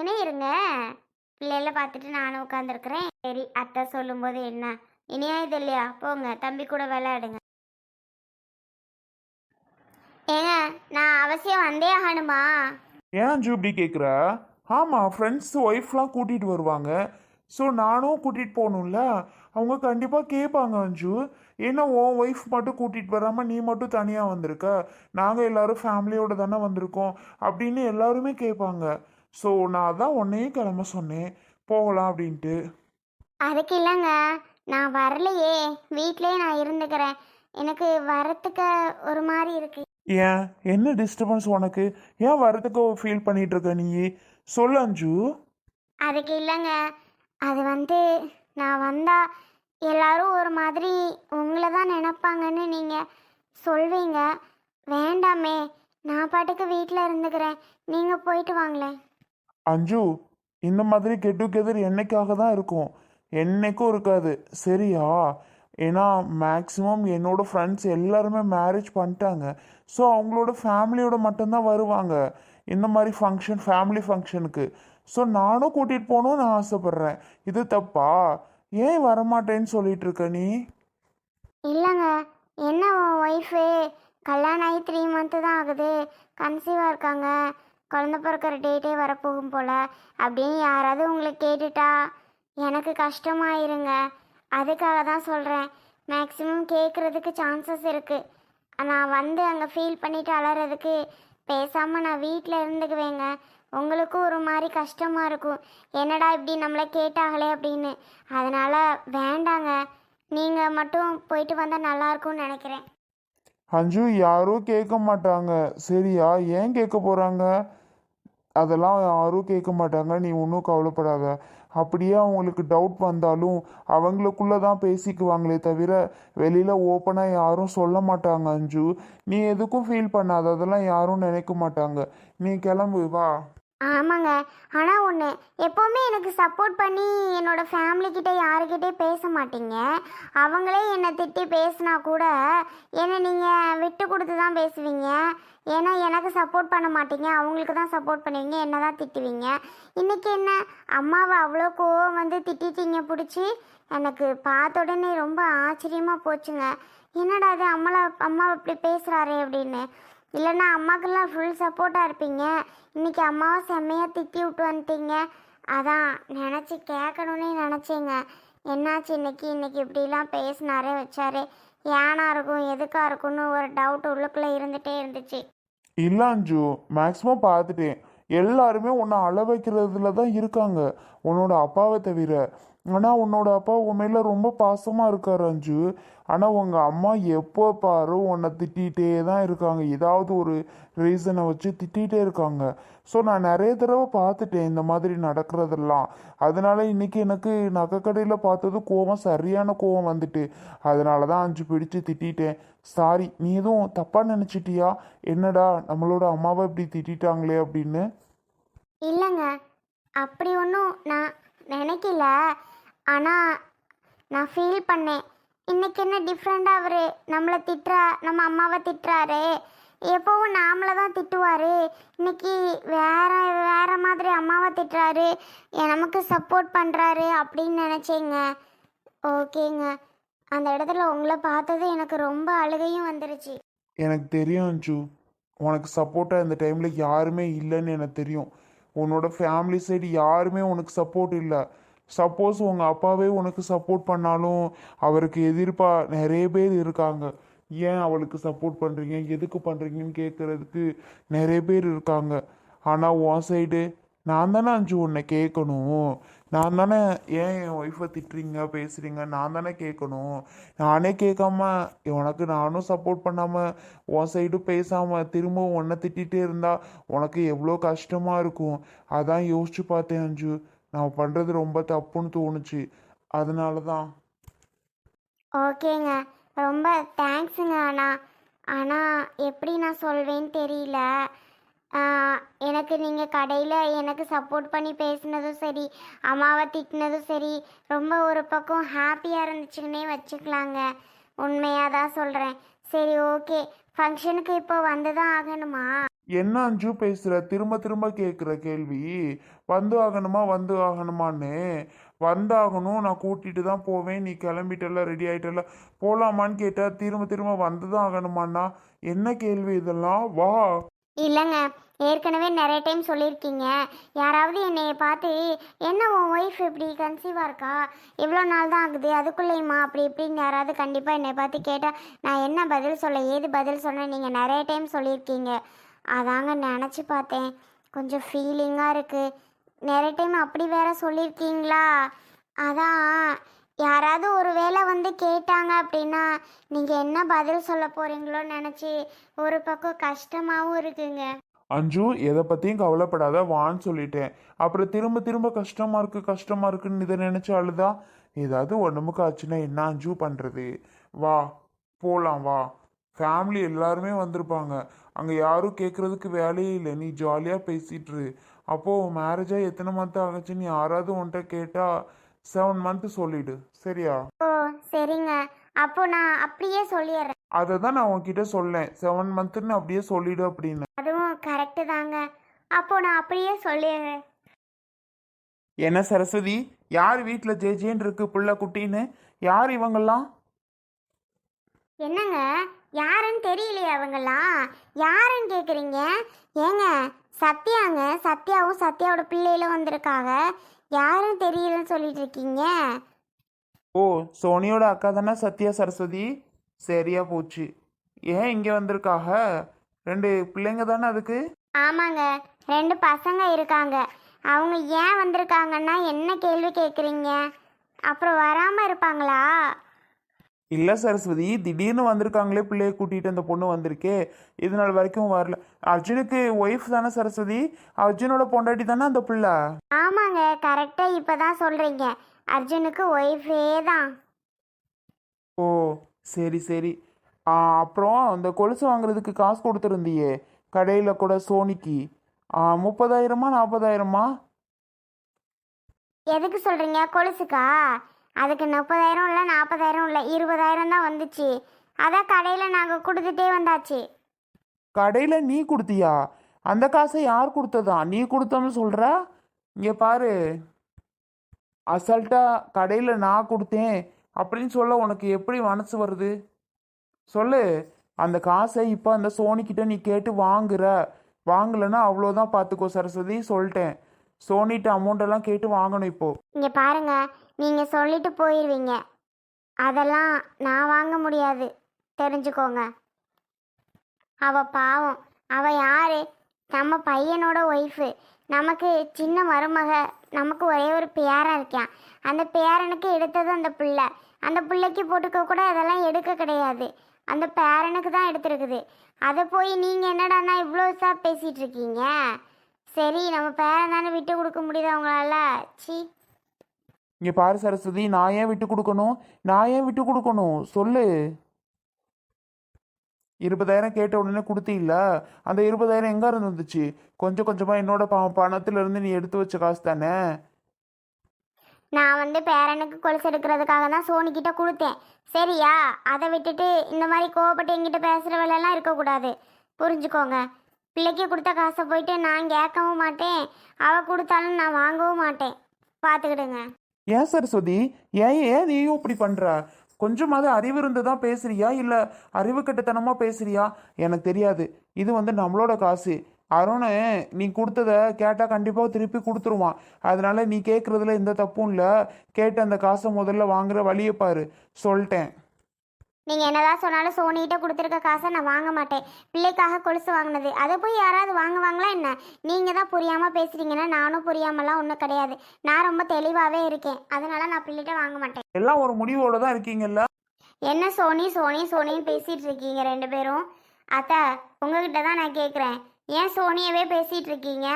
நீங்கனே இருங்க. பிள்ளைகள பார்த்துட்டு நானும் உட்காந்துருக்குறேன் சரி அத்தை சொல்லும்போது என்ன? இனியா இது இல்லையா? போங்க தம்பி கூட விளையாடுங்க. ஏங்க நான் அவசியம் வந்தே ஆகணுமா? ஏன் அஞ்சு இப்படி கேட்குற ஆமாம் ஃப்ரெண்ட்ஸ் ஒய்ஃப்லாம் கூட்டிகிட்டு வருவாங்க. ஸோ நானும் கூட்டிகிட்டு போகணும்ல? அவங்க கண்டிப்பாக கேட்பாங்க அஞ்சு. ஏன்னா உன் ஒய்ஃப் மட்டும் கூட்டிகிட்டு வராமல் நீ மட்டும் தனியாக வந்திருக்க? நாங்கள் எல்லாரும் ஃபேமிலியோடு தானே வந்திருக்கோம். அப்படின்னு எல்லாருமே கேட்பாங்க ஸோ நான் அதான் உன்னையும் கிளம்ப சொன்னேன். போகலாம் அப்படின்ட்டு. அதுக்கு இல்லைங்க. நான் வரலையே. வீட்லயே நான் இருந்துக்கிறேன். எனக்கு வரத்துக்கு ஒரு மாதிரி இருக்கு. ஏன்? என்ன டிஸ்டர்பன்ஸ் உனக்கு? ஏன் வரதுக்கு ஃபீல் பண்ணிட்டு இருக்க நீ? சொல்லு அஞ்சு. அதுக்கு இல்லைங்க. அது வந்து நான் வந்தா எல்லாரும் ஒரு மாதிரி உங்களை தான் நினைப்பாங்கன்னு நீங்கள் சொல்வீங்க. வேண்டாமே. நான் பாட்டுக்கு வீட்டில் இருந்துக்கிறேன். நீங்கள் போயிட்டு வாங்களேன். அஞ்சு இந்த மாதிரி கெட் டுகெதர் என்னைக்காக தான் இருக்கும்? என்னைக்கும் இருக்காது. சரியா? ஏன்னா மேக்ஸிமம் என்னோட ஃப்ரெண்ட்ஸ் எல்லாருமே மேரேஜ் பண்ணிட்டாங்க. ஸோ அவங்களோட ஃபேமிலியோட மட்டும்தான் வருவாங்க. இந்த மாதிரி ஃபங்க்ஷன் ஃபேமிலி ஃபங்க்ஷனுக்கு ஸோ நானும் கூட்டிகிட்டு போகணும்னு நான் ஆசைப்பட்றேன். இது தப்பா? ஏன் வரமாட்டேன்னு சொல்லிட்டு இருக்க நீ? இல்லைங்க. என்ன ஒய்ஃபு கல்யாணம் ஆகி த்ரீ மந்த்து தான் ஆகுது. கன்சீவாக இருக்காங்க. குழந்த பிறக்கிற டேட்டே வரப்போகும் போல் அப்படின்னு யாராவது உங்களை கேட்டுட்டா? எனக்கு கஷ்டமாயிருங்க. அதுக்காக தான் சொல்கிறேன் மேக்ஸிமம் கேட்குறதுக்கு சான்சஸ் இருக்குது நான் வந்து அங்கே ஃபீல் பண்ணிட்டு அலறதுக்கு பேசாமல் நான் வீட்டில் இருந்துக்குவேங்க. உங்களுக்கும் ஒரு மாதிரி கஷ்டமாக இருக்கும். என்னடா இப்படி நம்மளை கேட்டாங்களே அப்படின்னு. அதனால் வேண்டாங்க. நீங்கள் மட்டும் போயிட்டு வந்தால் நல்லாயிருக்கும்னு நினைக்கிறேன். அஞ்சு யாரும் கேட்க மாட்டாங்க. சரியா? ஏன் கேட்க போகிறாங்க அதெல்லாம் யாரும் கேட்க மாட்டாங்க. நீ ஒன்றும் கவலைப்படாத. அப்படியே அவங்களுக்கு டவுட் வந்தாலும் அவங்களுக்குள்ளே தான் பேசிக்குவாங்களே தவிர வெளியில் ஓப்பனாக யாரும் சொல்ல மாட்டாங்க அஞ்சு. நீ எதுக்கும் ஃபீல் பண்ணாத. அதெல்லாம் யாரும் நினைக்க மாட்டாங்க. நீ கிளம்பு வா. ஆமாங்க. ஆனால் ஒன்று எப்போவுமே எனக்கு சப்போர்ட் பண்ணி என்னோடய ஃபேமிலி யாருக்கிட்டே பேச மாட்டீங்க. அவங்களே என்னை திட்டி பேசினா கூட என்னை நீங்கள் விட்டு கொடுத்து தான் பேசுவீங்க. ஏன்னா எனக்கு சப்போர்ட் பண்ண மாட்டீங்க. அவங்களுக்கு தான் சப்போர்ட் பண்ணுவீங்க. என்ன தான் திட்டுவீங்க. இன்றைக்கி என்ன? அம்மாவை அவ்வளோ கோவம் வந்து திட்டிட்டீங்க. பிடிச்சி எனக்கு பார்த்த உடனே ரொம்ப ஆச்சரியமாக போச்சுங்க. என்னடா இது? அம்மாவை அம்மாவை இப்படி பேசுகிறாரே அப்படின்னு. இல்லைன்னா அம்மாக்கெல்லாம் ஃபுல் சப்போர்ட்டாக இருப்பீங்க. இன்னைக்கு அம்மாவை செம்மையாக திட்டி விட்டு வந்துட்டீங்க. அதான் நினச்சி கேட்கணுன்னே நினச்சேங்க. என்னாச்சு இன்னைக்கு? இன்னைக்கு இப்படிலாம் பேசினாரே வச்சாரே. ஏனா இருக்கும் எதுக்காக இருக்கும்னு ஒரு டவுட் உள்ளுக்குள்ளே இருந்துகிட்டே இருந்துச்சு. இல்லை அஞ்சு மேக்ஸிமம் பார்த்துட்டேன். எல்லாருமே உன்னை அள வைக்கிறதுல தான் இருக்காங்க. உன்னோட அப்பாவை தவிர ஆனால் உன்னோட அப்பா உன் மேலே ரொம்ப பாசமாக இருக்கார் அஞ்சு. ஆனால் உங்கள் அம்மா எப்போ பாரு உன்னை திட்டிகிட்டே தான் இருக்காங்க. ஏதாவது ஒரு ரீசனை வச்சு திட்டிகிட்டே இருக்காங்க. ஸோ நான் நிறைய தடவை பார்த்துட்டேன் இந்த மாதிரி நடக்கிறதெல்லாம். அதனால இன்னைக்கு எனக்கு நகைக்கடையில் பார்த்தது கோவம் சரியான கோவம் வந்துட்டு. அதனால தான் அஞ்சு பிடிச்சு திட்டிட்டேன். சாரி நீ எதுவும் தப்பாக நினச்சிட்டியா? என்னடா நம்மளோட அம்மாவை இப்படி திட்டிட்டாங்களே அப்படின்னு. இல்லைங்க. அப்படி ஒன்றும் நான் நினைக்கல. ஆனால் நான் ஃபீல் பண்ணேன். இன்னைக்கு என்ன டிஃப்ரெண்ட்டாக அவர்? நம்மளை திட்டுறா நம்ம அம்மாவை திட்டுறாரு. எப்போவும் நாமளை தான் திட்டுவார். இன்னைக்கு வேற வேற மாதிரி அம்மாவை திட்டுறாரு. என் நமக்கு சப்போர்ட் பண்ணுறாரு அப்படின்னு நினச்சேங்க. ஓகேங்க. அந்த இடத்துல உங்களை பார்த்தது எனக்கு ரொம்ப அழுகையும் வந்துருச்சு. எனக்கு தெரியும் அஞ்சு. உனக்கு சப்போர்ட்டாக இந்த டைமில் யாருமே இல்லைன்னு எனக்கு தெரியும். உன்னோட ஃபேமிலி சைடு யாருமே உனக்கு சப்போர்ட் இல்லை. சப்போஸ் உங்கள் அப்பாவே உனக்கு சப்போர்ட் பண்ணாலும் அவருக்கு எதிர்ப்பாக நிறைய பேர் இருக்காங்க. ஏன் அவளுக்கு சப்போர்ட் பண்ணுறீங்க எதுக்கு பண்ணுறீங்கன்னு கேட்குறதுக்கு நிறைய பேர் இருக்காங்க. ஆனால் உன் சைடு நான் தானே அஞ்சு உன்னை கேட்கணும் நான் தானே ஏன் என் ஒய்ஃபை திட்டுறீங்க பேசுகிறீங்க நான் தானே கேட்கணும் நானே கேட்காம உனக்கு நானும் சப்போர்ட் பண்ணாமல் உன் சைடும் பேசாமல் திரும்பவும் உன்னை திட்டிகிட்டே இருந்தால் உனக்கு எவ்வளோ கஷ்டமாக இருக்கும்? அதான் யோசிச்சு பார்த்தேன் அஞ்சு. நான் பண்ணுறது ரொம்ப தப்புன்னு தோணுச்சு. அதனால தான் ஓகேங்க. ரொம்ப தேங்க்ஸுங்க அண்ணா. ஆனால் எப்படி நான் சொல்வேன்னு தெரியல. எனக்கு நீங்கள் கடையில் எனக்கு சப்போர்ட் பண்ணி பேசினதும் சரி அம்மாவை திட்டினதும் சரி ரொம்ப ஒரு பக்கம் ஹாப்பியாக இருந்துச்சுன்னே வச்சுக்கலாங்க. உண்மையாக தான் சொல்கிறேன் சரி ஓகே ஃபங்க்ஷனுக்கு இப்போ வந்து தான் ஆகணுமா? என்ன அஞ்சு பேசுகிற திரும்ப திரும்ப கேட்குற கேள்வி. வந்து ஆகணுமா? வந்து ஆகணுமான்னு. வந்தாகணும். நான் கூட்டிகிட்டு தான் போவேன். நீ கிளம்பிட்டல ரெடி ஆகிட்டல போகலாமான்னு கேட்டால் திரும்ப திரும்ப வந்து தான் ஆகணுமாண்ணா? என்ன கேள்வி இதெல்லாம்? வா. இல்லைங்க. ஏற்கனவே நிறைய டைம் சொல்லியிருக்கீங்க. யாராவது என்னை பார்த்து என்ன உன் ஒய்ஃப் இப்படி கன்சீவாக இருக்கா? இவ்வளோ நாள் தான் ஆகுது. அதுக்குள்ளேயுமா? அப்படி இப்படின்னு யாராவது கண்டிப்பாக என்னை பார்த்து கேட்டால் நான் என்ன பதில் சொல்ல ஏது பதில் சொன்னேன் நீங்கள் நிறைய டைம் சொல்லியிருக்கீங்க. அதாங்க நினச்சி பார்த்தேன். கொஞ்சம் ஃபீலிங்காக இருக்குது நிறைய டைம் அப்படி வேற சொல்லியிருக்கீங்களா? அதான் யாராவது ஒரு வேளை வந்து கேட்டாங்க அப்படின்னா நீங்கள் என்ன பதில் சொல்ல போகிறீங்களோன்னு நினச்சி ஒரு பக்கம் கஷ்டமாகவும் இருக்குங்க. அஞ்சு எதை பற்றியும் கவலைப்படாத வான்னு சொல்லிட்டேன். அப்புறம் திரும்ப திரும்ப கஷ்டமாக இருக்கு கஷ்டமாக இருக்குன்னு இதை நினச்சி அழுதா? ஏதாவது உடம்புக்கு ஆச்சுன்னா என்ன அஞ்சு பண்ணுறது வா போகலாம் வா. ஃபேமிலி எல்லாருமே வந்திருப்பாங்க. அங்கே யாரும் கேட்குறதுக்கு வேலையே இல்லை. நீ ஜாலியாக பேசிட்டு இரு. அப்போ மேரேஜாக எத்தனை மந்த் ஆகுச்சுன்னு யாராவது உன்கிட்ட கேட்டால் செவன் மந்த் சொல்லிடு. சரியா? ஓ சரிங்க. அப்போ நான் அப்படியே சொல்லிடுறேன் அதை தான் நான் உன்கிட்ட சொல்லேன். செவன் மந்த்துன்னு அப்படியே சொல்லிடு அப்படின்னு. அதுவும் கரெக்டு தாங்க. அப்போ நான் அப்படியே சொல்லிடுறேன் என்ன சரஸ்வதி? யார் வீட்டில் ஜே ஜேன்னு இருக்கு புள்ள குட்டின்னு? யார் இவங்கெல்லாம்? என்னங்க? யாருன்னு தெரியலையே அவங்கெல்லாம். யாருன்னு கேட்குறீங்க ஏங்க சத்யாங்க சத்யாவும் சத்யாவோட பிள்ளைகளும் வந்திருக்காங்க யாரும் தெரியலன்னு சொல்லிட்டு இருக்கீங்க? ஓ சோனியோட அக்கா தானே சத்யா சரஸ்வதி? சரியா போச்சு. ஏன் இங்கே வந்திருக்காக? ரெண்டு பிள்ளைங்க தானே அதுக்கு? ஆமாங்க ரெண்டு பசங்க இருக்காங்க. அவங்க ஏன் வந்திருக்காங்கன்னா என்ன கேள்வி கேட்குறீங்க அப்புறம் வராமல் இருப்பாங்களா? இல்லை சரஸ்வதி திடீர்னு வந்திருக்காங்களே பிள்ளைய கூட்டிகிட்டு அந்த பொண்ணு வந்திருக்கே. இது நாள் வரைக்கும் வரல. அர்ஜுனுக்கு ஒய்ஃப் தானே சரஸ்வதி? அர்ஜுனோட பொண்டாட்டி தானே அந்த பிள்ளை? ஆமாங்க கரெக்டாக இப்போ தான் சொல்கிறீங்க அர்ஜுனுக்கு ஒய்ஃபே தான். ஓ சரி சரி. அப்புறம் அந்த கொலுசு வாங்குறதுக்கு காசு கொடுத்துருந்தியே கடையில் கூட சோனிக்கு. முப்பதாயிரமா நாற்பதாயிரமா எதுக்கு சொல்கிறீங்க கொலுசுக்கா? அதுக்கு முப்பதாயிரம் இல்லை நாற்பதாயிரம் இல்லை இருபதாயிரம் தான் வந்துச்சு. அதான் கடையில் நாங்கள் கொடுத்துட்டே வந்தாச்சு. கடையில் நீ கொடுத்தியா? அந்த காசை யார் கொடுத்ததா? நீ கொடுத்தோம்னு சொல்கிற இங்கே பாரு. அசல்ட்டாக கடையில் நான் கொடுத்தேன் அப்படின்னு சொல்ல உனக்கு எப்படி மனசு வருது? சொல்லு. அந்த காசை இப்போ அந்த சோனிக்கிட்ட நீ கேட்டு வாங்குற. வாங்கலைன்னா அவ்வளோதான் பார்த்துக்கோ சரஸ்வதி. சொல்லிட்டேன். சோனிட்ட அமௌண்ட் எல்லாம் கேட்டு வாங்கணும் இப்போ. இங்க பாருங்க நீங்கள் சொல்லிட்டு போயிடுவீங்க அதெல்லாம் நான் வாங்க முடியாது. தெரிஞ்சுக்கோங்க. அவ பாவம். அவ யாரு? நம்ம பையனோட ஒய்ஃபு நமக்கு சின்ன மருமக. நமக்கு ஒரே ஒரு பேரன் இருக்கான் அந்த பேரனுக்கு எடுத்தது அந்த பிள்ளை. அந்த பிள்ளைக்கு போட்டுக்க கூட அதெல்லாம் எடுக்க கிடையாது. அந்த பேரனுக்கு தான் எடுத்திருக்குது. அதை போய் நீங்கள் என்னடாண்ணா இவ்வளோ சார் பேசிகிட்டு இருக்கீங்க? சரி நம்ம பேரன் தானே விட்டு கொடுக்க முடியுது அவங்களால. சி இங்கே பாரு சரஸ்வதி நான் ஏன் விட்டு கொடுக்கணும்? நான் ஏன் விட்டு கொடுக்கணும்? சொல்லு. இருபதாயிரம் கேட்ட உடனே கொடுத்தீல்ல அந்த இருபதாயிரம் எங்க இருந்து வந்துச்சு? கொஞ்சம் கொஞ்சமா என்னோட ப பணத்துல இருந்து நீ எடுத்து வச்ச காசு தானே? நான் வந்து பேரனுக்கு கொலுசு எடுக்கிறதுக்காக தான் சோனிக்கிட்ட கொடுத்தேன். சரியா? அதை விட்டுட்டு இந்த மாதிரி கோவப்பட்டு என்கிட்ட பேசுகிற வேலையெல்லாம் இருக்கக்கூடாது. புரிஞ்சுக்கோங்க. பிள்ளைக்கு கொடுத்த காசை போயிட்டு நான் கேட்கவும் மாட்டேன். அவள் கொடுத்தாலும் நான் வாங்கவும் மாட்டேன். பார்த்துக்கிடுங்க ஏன் சரஸ்வதி ஏன் ஏன் நீயும் இப்படி பண்ற? கொஞ்சமாவது அறிவு இருந்து தான் பேசுறியா? இல்ல அறிவு கட்டுத்தனமா பேசுறியா? எனக்கு தெரியாது. இது வந்து நம்மளோட காசு. அருண் நீ கொடுத்தத கேட்டால் கண்டிப்பாக திருப்பி கொடுத்துருவான். அதனால நீ கேட்குறதுல எந்த தப்பும் இல்லை. கேட்டு அந்த காசை முதல்ல வாங்குற வழியை பாரு. சொல்லிட்டேன். நீங்கள் என்னதான் சொன்னாலும் சோனிகிட்ட கொடுத்துருக்க காசை நான் வாங்க மாட்டேன். பிள்ளைக்காக கொலுசு வாங்கினது. அதை போய் யாராவது வாங்குவாங்களா என்ன? நீங்கள் தான் புரியாமல் பேசுகிறீங்கன்னா நானும் புரியாமலாம் ஒன்றும் கிடையாது. நான் ரொம்ப தெளிவாகவே இருக்கேன். அதனால நான் பிள்ளைகிட்ட வாங்க மாட்டேன். எல்லாம் ஒரு முடிவோட தான் இருக்கீங்கல்ல? என்ன சோனி சோனி சோனின்னு பேசிட்டு இருக்கீங்க ரெண்டு பேரும்? அத்தை உங்ககிட்ட தான் நான் கேட்குறேன் ஏன் சோனியவே பேசிட்டு இருக்கீங்க?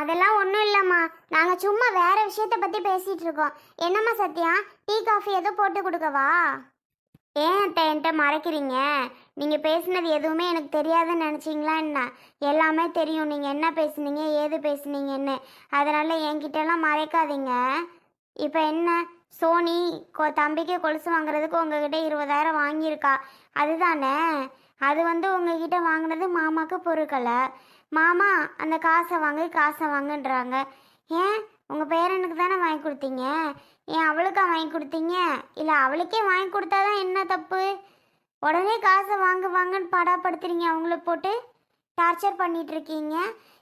அதெல்லாம் ஒன்றும் இல்லைம்மா. நாங்கள் சும்மா வேற விஷயத்த பற்றி பேசிட்டு இருக்கோம். என்னம்மா சத்யா? டீ காஃபி எதுவும் போட்டு கொடுக்கவா? ஏன் அத்தை என்கிட்ட மறைக்கிறீங்க? நீங்கள் பேசுனது எதுவுமே எனக்கு தெரியாதுன்னு நினச்சிங்களா என்ன? எல்லாமே தெரியும். நீங்கள் என்ன பேசுனீங்க ஏது பேசுனீங்கன்னு. அதனால் என்கிட்டலாம் மறைக்காதீங்க. இப்போ என்ன? சோனி கொ- தம்பிக்கு கொலுசு வாங்குறதுக்கு உங்ககிட்ட இருபதாயிரம் வாங்கியிருக்கா. அதுதானே? அது வந்து உங்ககிட்ட வாங்கினது மாமாக்கு பொறுக்கலை மாமா அந்த காசை வாங்கு காசை வாங்குன்றாங்க. ஏன்? உங்கள் பேரனுக்கு தானே வாங்கி கொடுத்தீங்க? ஏன் அவளுக்கா வாங்கி கொடுத்தீங்க? இல்லை அவளுக்கே வாங்கி கொடுத்தாதான் என்ன தப்பு? உடனே காசை வாங்கு வாங்கன்னு படாப்படுத்துறீங்க அவங்கள போட்டு? டார்ச்சர் பண்ணிட்டு இருக்கீங்க?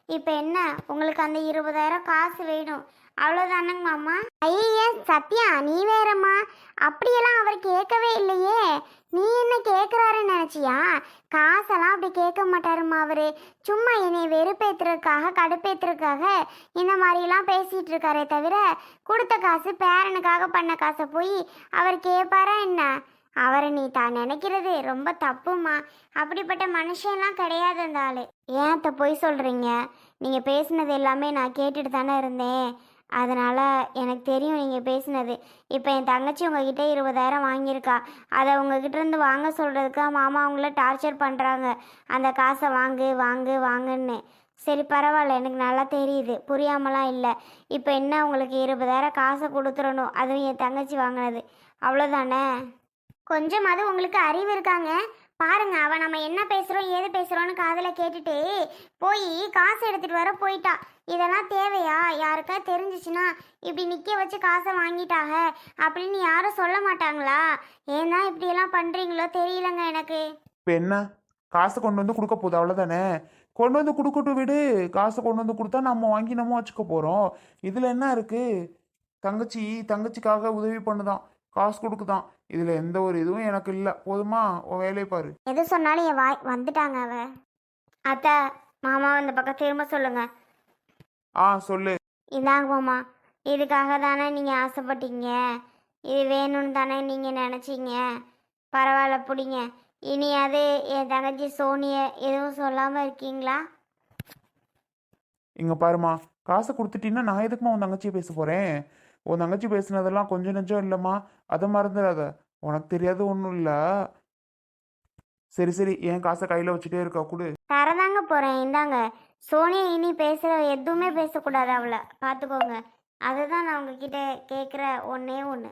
இப்போ என்ன? உங்களுக்கு அந்த இருபதாயிரம் காசு வேணும். அவ்வளோதானங்க மாமா? ஐயே சத்யா நீ வேறம்மா. அப்படியெல்லாம் அவர் கேட்கவே இல்லையே. நீ என்ன கேட்குறாருன்னு நினச்சியா? காசெல்லாம் அப்படி கேட்க மாட்டாருமா அவரு. சும்மா என்னை வெறுப்பேத்துறதுக்காக கடுப்பேத்துறதுக்காக இந்த மாதிரிலாம் பேசிட்டு இருக்காரே தவிர கொடுத்த காசு பேரனுக்காக பண்ண காசை போய் அவர் கேட்பாரா என்ன? அவரை நீ தான் நினைக்கிறது. ரொம்ப தப்புமா அப்படிப்பட்ட மனுஷன்லாம் கிடையாது அந்த ஆளு. ஏன் அத்தை பொய் சொல்கிறீங்க நீங்கள் பேசுனது எல்லாமே நான் கேட்டுட்டு தானே இருந்தேன். அதனால் எனக்கு தெரியும் நீங்கள் பேசினது. இப்போ என் தங்கச்சி உங்ககிட்ட இருபதாயிரம் வாங்கியிருக்கா. அதை உங்ககிட்ட இருந்து வாங்க சொல்கிறதுக்கு மாமா அவங்கள டார்ச்சர் பண்ணுறாங்க அந்த காசை வாங்கு வாங்கு வாங்குன்னு. சரி பரவாயில்ல. எனக்கு நல்லா தெரியுது. புரியாமலாம் இல்லை. இப்போ என்ன உங்களுக்கு இருபதாயிரம் காசை கொடுத்துடணும்? அதுவும் என் தங்கச்சி வாங்கினது. அவ்வளோதானே கொஞ்சமாவது உங்களுக்கு அறிவு இருக்காங்க. பாருங்க அவ நம்ம என்ன பேசுறோம் ஏது பேசுறோம்னு காதில் கேட்டுட்டு போய் காசு எடுத்துட்டு வர போயிட்டா. இதெல்லாம் தேவையா? யாருக்கா தெரிஞ்சிச்சுன்னா இப்படி நிக்க வச்சு காசை வாங்கிட்டாக? அப்படின்னு யாரும் சொல்ல மாட்டாங்களா? ஏன் தான் இப்படி எல்லாம் பண்றீங்களோ தெரியலங்க எனக்கு. இப்போ என்ன? காசு கொண்டு வந்து கொடுக்க போகுது அவ்வளோதானே கொண்டு வந்து கொடுக்கட்டும் விடு. காசை கொண்டு வந்து கொடுத்தா நம்ம வாங்கி நம்ம வச்சுக்க போகிறோம் இதில் என்ன இருக்குது தங்கச்சி தங்கச்சிக்காக உதவி பண்ணுதான். காசு கொடுக்குதான். இதில் எந்த ஒரு இதுவும் எனக்கு இல்லை. போதுமா? உன் வேலையை பாரு. எது சொன்னாலும் என் வாய் வந்துட்டாங்க அவ. அத்தை மாமா இந்த பக்கம் திரும்ப சொல்லுங்க. ஆ சொல்லு. இந்தாங்க மாமா. இதுக்காக தானே நீங்கள் ஆசைப்பட்டீங்க? இது வேணும்னு தானே நீங்கள் நினச்சிங்க? பரவாயில்ல பிடிங்க. இனியாவது என் தங்கச்சி சோனியை எதுவும் சொல்லாமல் இருக்கீங்களா? இங்கே பாருமா காசை கொடுத்துட்டீங்கன்னா நான் எதுக்குமா உன் தங்கச்சியை பேச போகிறேன் உன் தங்கச்சி பேசினதெல்லாம் கொஞ்சம் நெஞ்சம் இல்லைம்மா. அதை மறந்துடாத உனக்கு தெரியாது ஒன்றும் இல்லை. சரி சரி என் காசை கையில் வச்சுட்டே இருக்கா கொடு. தரதாங்க போகிறேன் இந்தாங்க. சோனியா இனி பேசுகிற எதுவுமே பேசக்கூடாது அவளை. பார்த்துக்கோங்க அதுதான் நான் உங்ககிட்ட கேட்குற ஒன்றே ஒன்று